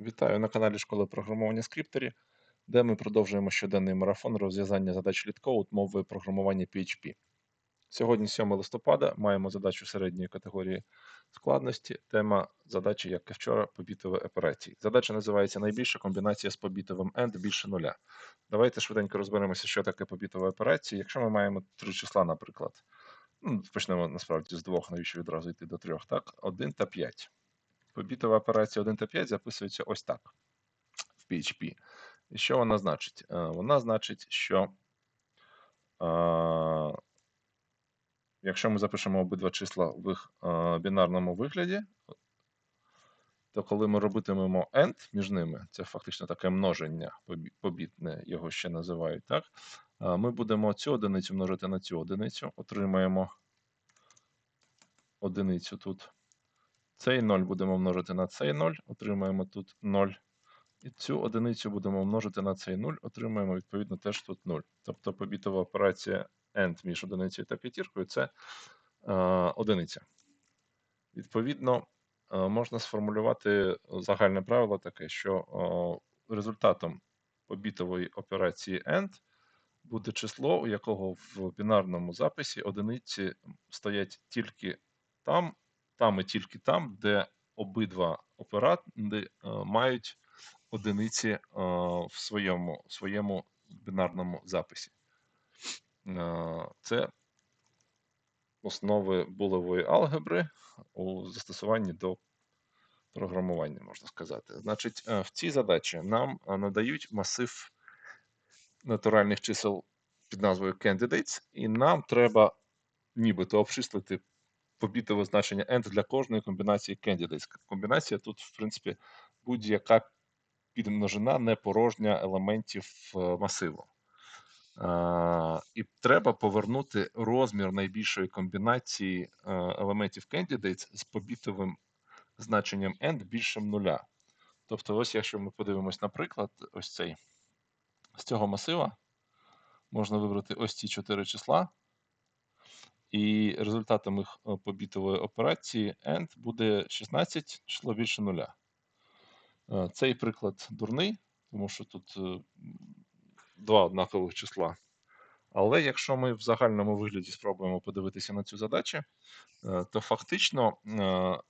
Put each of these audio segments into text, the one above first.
Вітаю на каналі Школи програмування Скрипторі, де ми продовжуємо щоденний марафон розв'язання задач літкоут мовою програмування PHP. Сьогодні 7 листопада маємо задачу середньої категорії складності. Тема задачі, як і вчора, побітові операції. Задача називається найбільша комбінація з побітовим AND більше нуля. Давайте швиденько розберемося, що таке побітова операція. Якщо ми маємо три числа, наприклад, ну, почнемо насправді з двох, навіщо відразу йти до трьох, так? 1 та 5. Побітова операція 1 та 5 записується ось так в PHP. І що вона значить? Вона значить, що е, якщо ми запишемо обидва числа в їх е, бінарному вигляді, то коли ми робитимемо AND між ними, це фактично таке множення, побітне його ще називають, так? Е, Ми будемо цю одиницю множити на цю одиницю, отримаємо одиницю тут. Цей 0 будемо множити на цей 0, отримаємо тут 0. І цю одиницю будемо множити на цей 0, отримаємо відповідно теж тут 0. Тобто побітова операція AND між одиницею та п'ятіркою це е, одиниця. Відповідно, е, можна сформулювати загальне правило таке, що е, результатом побітової операції AND буде число, у якого в бінарному записі одиниці стоять тільки там, там і тільки там, де обидва операнди е, мають одиниці е, в своєму, в своєму бінарному записі. Е, Це основи булевої алгебри у застосуванні до програмування, можна сказати. Значить, в цій задачі нам надають масив натуральних чисел під назвою candidates, і нам треба нібито обчислити побітове значення end для кожної комбінації candidates. Комбінація тут, в принципі, будь-яка підмножина не порожня елементів е, масиву. Е, І треба повернути розмір найбільшої комбінації е, елементів candidates з побітовим значенням end більшим нуля. Тобто, ось якщо ми подивимось, наприклад, ось цей з цього масива можна вибрати ось ці чотири числа, і результатом їх е, побітової операції AND буде 16 число більше нуля. Е, Цей приклад дурний, тому що тут е, два однакових числа. Але якщо ми в загальному вигляді спробуємо подивитися на цю задачу, то фактично,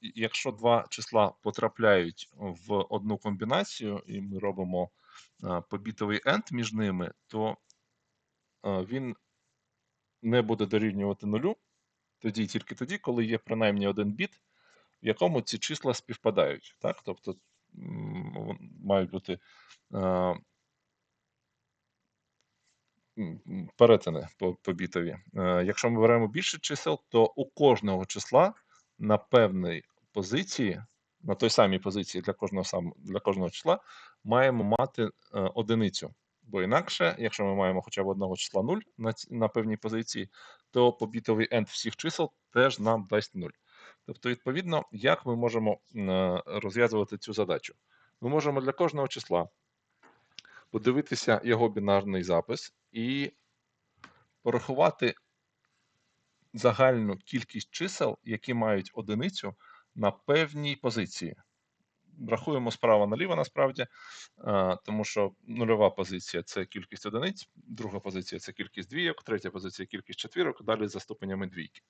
якщо два числа потрапляють в одну комбінацію, і ми робимо побітовий AND між ними, то він не буде дорівнювати нулю тоді і тільки тоді, коли є принаймні один біт, в якому ці числа співпадають. Так? Тобто мають бути е, перетини по, по бітові. Е, Якщо ми беремо більше чисел, то у кожного числа на певній позиції, на той самій позиції для кожного сам, для кожного числа, маємо мати е, одиницю. Бо інакше, якщо ми маємо хоча б одного числа 0 на, на певній позиції, то побітовий end всіх чисел теж нам дасть 0. Тобто, відповідно, як ми можемо е, розв'язувати цю задачу? Ми можемо для кожного числа подивитися його бінарний запис і порахувати загальну кількість чисел, які мають одиницю на певній позиції. Рахуємо справа наліво насправді, е, тому що нульова позиція це кількість одиниць, друга позиція це кількість двійок, третя позиція кількість четвірок, далі за ступенями двійки.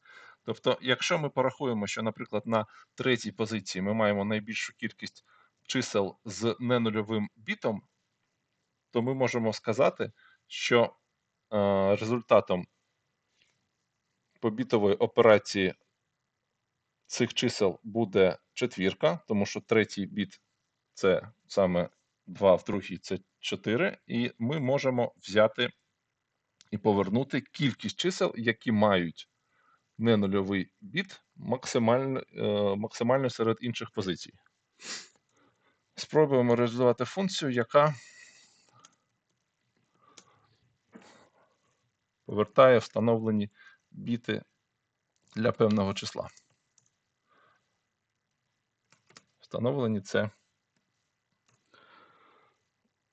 Тобто, якщо ми порахуємо, що, наприклад, на третій позиції ми маємо найбільшу кількість чисел з ненульовим бітом, то ми можемо сказати, що е, результатом побітової операції цих чисел буде четвірка, тому що третій біт це саме 2, в другій це 4, і ми можемо взяти і повернути кількість чисел, які мають ненульовий біт максимально, е, максимально серед інших позицій. Спробуємо реалізувати функцію, яка повертає встановлені біти для певного числа. Встановлені це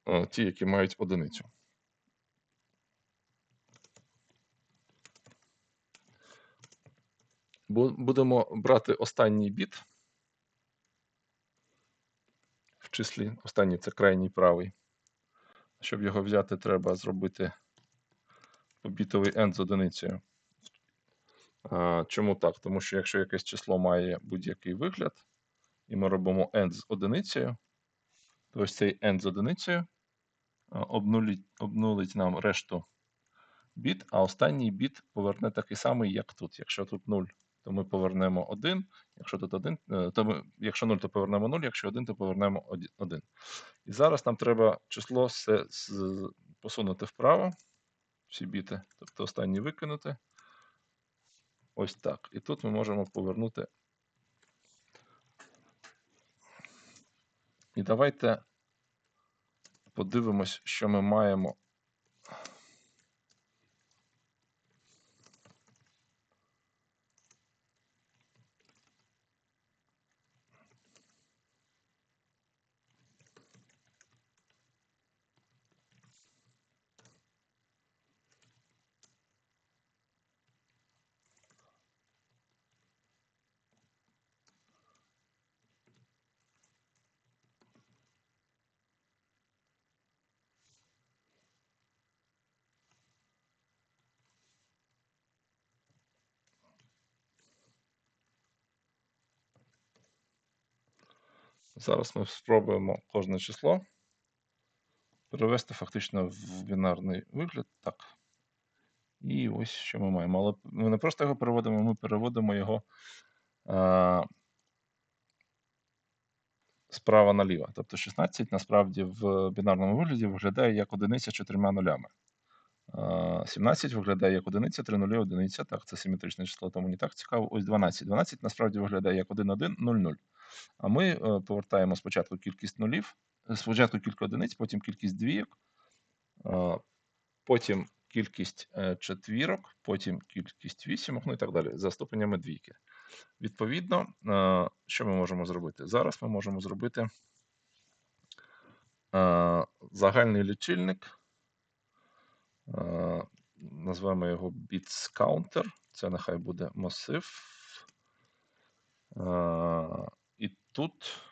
е, ті, які мають одиницю. Будемо брати останній біт в числі. Останній це крайній правий. Щоб його взяти, треба зробити побітовий end з одиницею. Чому так? Тому що якщо якесь число має будь-який вигляд, і ми робимо end з одиницею, то ось цей end з одиницею обнулить, обнулить нам решту біт, а останній біт поверне такий самий, як тут. Якщо тут 0, то ми повернемо 1, якщо тут 1, е, то ми, якщо 0, то повернемо 0, якщо 1, то повернемо 1. І зараз нам треба число все посунути вправо, всі біти, тобто останній викинути. Ось так. І тут ми можемо повернути. І давайте подивимось, що ми маємо. Зараз ми спробуємо кожне число перевести фактично в бінарний вигляд. Так. І ось що ми маємо. Але ми не просто його переводимо, ми переводимо його а, справа наліво. Тобто 16 насправді в бінарному вигляді виглядає як одиниця з чотирма нулями. 17 виглядає як одиниця, 3 нулі, одиниця. Так, це симетричне число, тому не так цікаво. Ось 12. 12 насправді виглядає як 1, 1, 0, 0. А ми е, повертаємо спочатку кількість нулів, е, спочатку кілька одиниць, потім кількість двійок, е, потім кількість четвірок, потім кількість вісімок, ну і так далі, за ступенями двійки. Відповідно, що ми можемо зробити? Зараз ми можемо зробити загальний лічильник, назвемо його bits counter, це нехай буде масив. Тут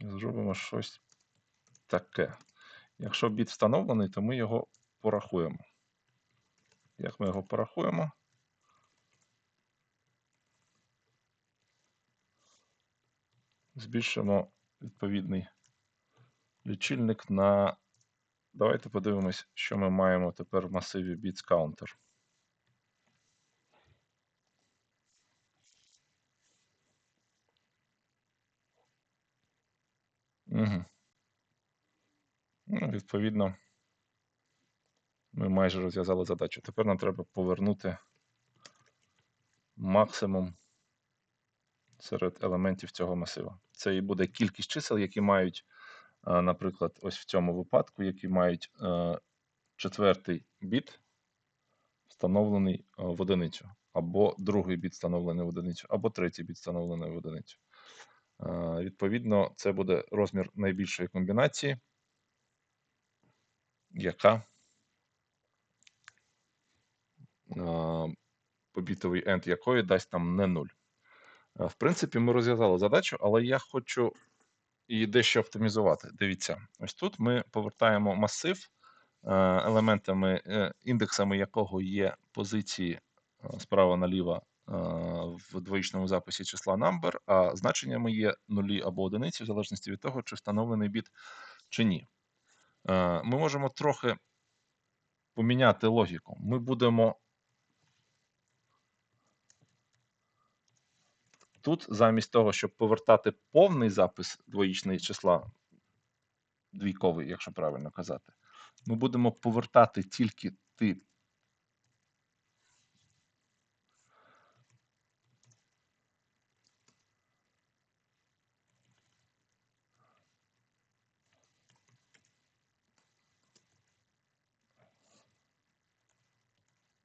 зробимо щось таке. Якщо біт встановлений, то ми його порахуємо. Як ми його порахуємо? Збільшимо відповідний лічильник на. Давайте подивимось, що ми маємо тепер в масиві bits counter. Угу. Ну, відповідно, ми майже розв'язали задачу. Тепер нам треба повернути максимум серед елементів цього масива. Це і буде кількість чисел, які мають, наприклад, ось в цьому випадку, які мають е, четвертий біт встановлений е, в одиницю, або другий біт встановлений в одиницю, або третій біт встановлений в одиницю. Е, Відповідно, це буде розмір найбільшої комбінації, яка побітовий end якої дасть нам не 0. Е, В принципі, ми розв'язали задачу, але я хочу її дещо оптимізувати. Дивіться, ось тут ми повертаємо масив, е, елементами, е, індексами якого є позиції е, справа наліво в двоїчному записі числа number, а значеннями є нулі або одиниці, в залежності від того, чи встановлений біт чи ні. Ми можемо трохи поміняти логіку. Ми будемо тут, замість того, щоб повертати повний запис двоїчного числа, двійковий, якщо правильно казати, ми будемо повертати тільки ті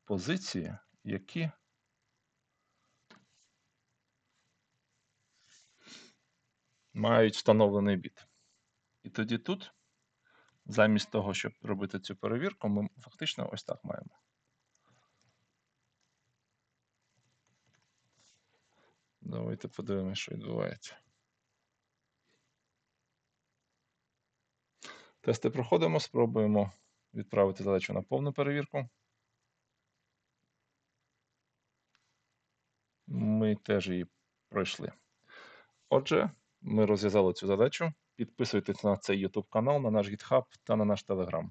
позиції, які мають встановлений біт. І тоді тут Замість того, щоб робити цю перевірку, ми фактично ось так маємо. Давайте подивимося, що відбувається. Тести проходимо, спробуємо відправити задачу на повну перевірку. Ми теж її пройшли. Отже, ми розв'язали цю задачу. Підписуйтесь на цей YouTube канал, на наш GitHub та на наш Telegram.